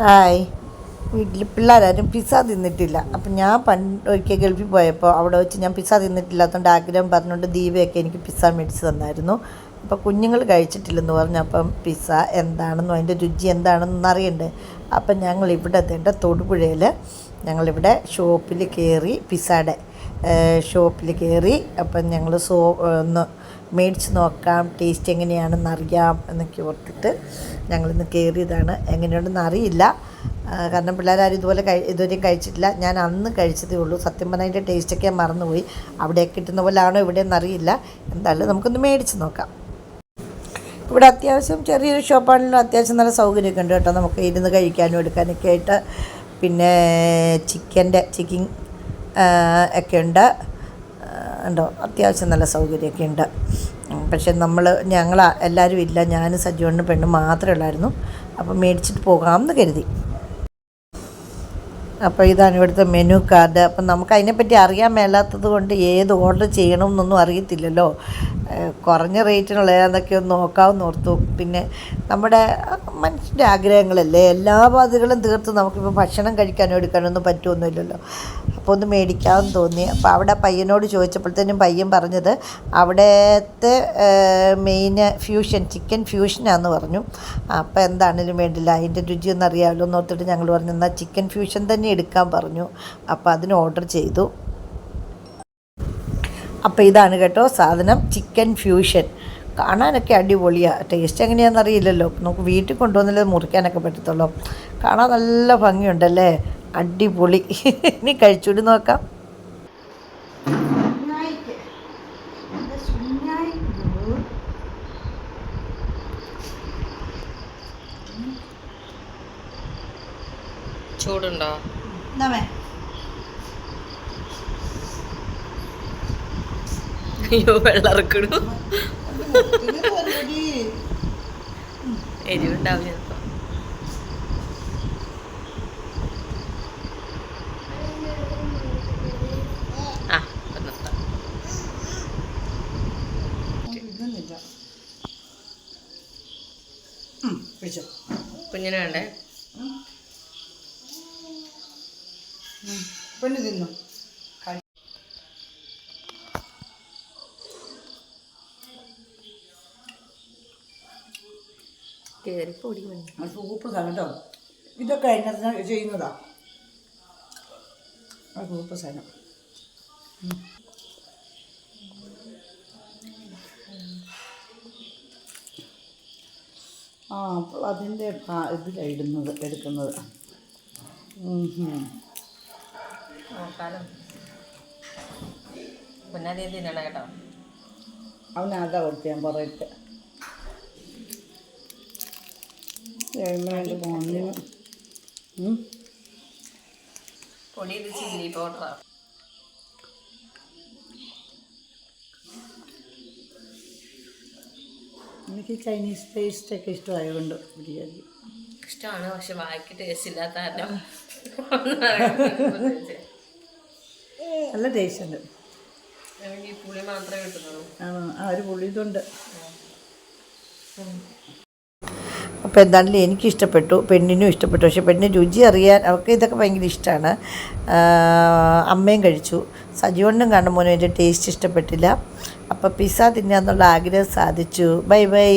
Hi. വീട്ടിൽ പിള്ളേരാരും pizza തിന്നിട്ടില്ല. അപ്പം ഞാൻ പണ്ട് ഒരിക്കൽ ഗൾഫിൽ പോയപ്പോൾ അവിടെ വെച്ച് ഞാൻ പിസ്സ തിന്നിട്ടില്ലാത്തതുകൊണ്ട് ആഗ്രഹം പറഞ്ഞുകൊണ്ട് ദീപയൊക്കെ എനിക്ക് പിസ്സ മേടിച്ച് തന്നായിരുന്നു. അപ്പോൾ കുഞ്ഞുങ്ങൾ കഴിച്ചിട്ടില്ലെന്ന് പറഞ്ഞപ്പം പിസ്സ എന്താണെന്നും അതിന്റെ രുചി എന്താണെന്നും അറിയണ്ടേ. അപ്പം ഞങ്ങൾ ഇവിടെ തേണ്ട തൊടുപുഴയിൽ ഞങ്ങളിവിടെ ഷോപ്പിൽ കയറി പിസ്സയുടെ ഷോപ്പിൽ കയറി അപ്പം ഞങ്ങൾ സോ ഒന്ന് മേടിച്ച് നോക്കാം ടേസ്റ്റ് എങ്ങനെയാണെന്ന് അറിയാം എന്നൊക്കെ ഓർത്തിട്ട് ഞങ്ങളിന്ന് കയറിയതാണ് എങ്ങനെയുണ്ടെന്ന് അറിയില്ല. കാരണം പിള്ളേരാരും ഇതുപോലെ കഴി ഇതുവരെയും കഴിച്ചിട്ടില്ല. ഞാൻ അന്ന് കഴിച്ചതേ ഉള്ളൂ. സത്യം പറഞ്ഞാൽ അതിന്റെ ടേസ്റ്റൊക്കെ ഞാൻ മറന്നുപോയി. അവിടെ കിട്ടുന്ന പോലെ ആണോ ഇവിടെയെന്ന് അറിയില്ല. എന്തായാലും നമുക്കൊന്ന് മേടിച്ച് നോക്കാം. ഇവിടെ അത്യാവശ്യം ചെറിയൊരു ഷോപ്പാണെങ്കിലും അത്യാവശ്യം നല്ല സൗകര്യമൊക്കെ ഉണ്ട് കേട്ടോ. നമുക്ക് ഇരുന്ന് കഴിക്കാനും എടുക്കാനൊക്കെ ആയിട്ട്. പിന്നെ ചിക്കന്റെ ചിക്കൻ ഒക്കെ ഉണ്ട്. ഉണ്ടോ? അത്യാവശ്യം നല്ല സൗകര്യമൊക്കെ ഉണ്ട്. പക്ഷേ നമ്മൾ ഞങ്ങൾ എല്ലാവരും ഇല്ല. ഞാനും സജീവണ്ണും പെണ്ണും മാത്രമേ ഉള്ളായിരുന്നു. അപ്പോൾ മേടിച്ചിട്ട് പോകാമെന്ന് കരുതി. അപ്പോൾ ഇതാണ് ഇവിടുത്തെ മെനു കാർഡ്. അപ്പം നമുക്ക് അതിനെപ്പറ്റി അറിയാൻ മേലാത്തത് കൊണ്ട് ഏത് ഓർഡർ ചെയ്യണം എന്നൊന്നും അറിയത്തില്ലല്ലോ കുറഞ്ഞ റേറ്റിനുള്ള ഏതൊക്കെ ഒന്ന് നോക്കാമെന്ന് ഓർത്തു. പിന്നെ നമ്മുടെ മനുഷ്യന്റെ ആഗ്രഹങ്ങളല്ലേ? എല്ലാ ബാധകളും തീർത്ത് നമുക്കിപ്പോൾ ഭക്ഷണം കഴിക്കാനോ എടുക്കാനോ ഒന്നും പറ്റുമൊന്നുമില്ലല്ലോ അപ്പോൾ ഒന്ന് മേടിക്കാമെന്ന് തോന്നി. അപ്പോൾ അവിടെ പയ്യനോട് ചോദിച്ചപ്പോഴത്തേനും പയ്യൻ പറഞ്ഞത് അവിടുത്തെ മെയിൻ ഫ്യൂഷൻ ചിക്കൻ ഫ്യൂഷനാന്ന് പറഞ്ഞു. അപ്പോൾ എന്താണേലും വേണ്ടില്ല. അതിന്റെ രുചിയൊന്നും അറിയാമല്ലോ എന്ന് ഓർത്തിട്ട് ഞങ്ങൾ പറഞ്ഞു എന്നാൽ ചിക്കൻ ഫ്യൂഷൻ തന്നെ എടുക്കാൻ പറഞ്ഞു. അപ്പോൾ അതിന് ഓർഡർ ചെയ്തു. അപ്പോൾ ഇതാണ് കേട്ടോ സാധനം ചിക്കൻ ഫ്യൂഷൻ കാണാനൊക്കെ അടിപൊളിയാണ് ടേസ്റ്റ് എങ്ങനെയാണെന്ന് അറിയില്ലല്ലോ. നമുക്ക് വീട്ടിൽ കൊണ്ടുവന്നാലേ മുറിക്കാനൊക്കെ പറ്റത്തുള്ളൂ. കാണാൻ നല്ല ഭംഗിയുണ്ടല്ലേ? അടിപൊളി ഇനി കഴിച്ചുകൂടി നോക്കാം ചൂടുണ്ടോ അയ്യോ വെള്ളറക്കിടും എരിവുണ്ടാവും ചിലപ്പോ കുഞ്ഞിന് വേണ്ടേ? പെണ്ണ് തിന്നു? കേറി പൊടി മതി സൂപ്പ് കേട്ടോ. ഇതൊക്കെ അതിനകത്ത് ചെയ്യുന്നതാ. ആ സൂപ്പ് സാധനം ആ അപ്പോൾ അതിന്റെ ഇതിലാണ് ഇടുന്നത് എടുക്കുന്നത്. നോക്കാലോ. പൊന്നാദ്യം തിന്നണ കേട്ടോ? അവനതാ കൊടുത്ത് ഞാൻ വേണ്ടി മോണിന് പൊടി ഇത് ചില്ലി പൗഡറാ എനിക്ക് ചൈനീസ് പേസ്റ്റ് ഒക്കെ ഇഷ്ടമായതുകൊണ്ട് ബിരിയാണി. ഇഷ്ടമാണ് പക്ഷെ വായിക്ക് ടേസ്റ്റ് ഇല്ലാത്ത കാരണം നല്ല ടേസ്റ്റ് ഉണ്ട്. പുളി മാത്രമേ കിട്ടുന്നുള്ളൂ. ആ ആ ഒരു പുളി ഇതുണ്ട് അപ്പോൾ എന്താണെങ്കിലും എനിക്ക് ഇഷ്ടപ്പെട്ടു പെണ്ണിനും ഇഷ്ടപ്പെട്ടു. പക്ഷേ പെണ്ണിന് രുചി അറിയാൻ അവർക്ക് ഇതൊക്കെ ഭയങ്കര ഇഷ്ടമാണ്. അമ്മയും കഴിച്ചു. സജീവണ്ണും കാണുമ്പോൾ എന്റെ ടേസ്റ്റ് ഇഷ്ടപ്പെട്ടില്ല. അപ്പോൾ പിസ്സ തിന്നാന്നുള്ള ആഗ്രഹം സാധിച്ചു. Bye bye.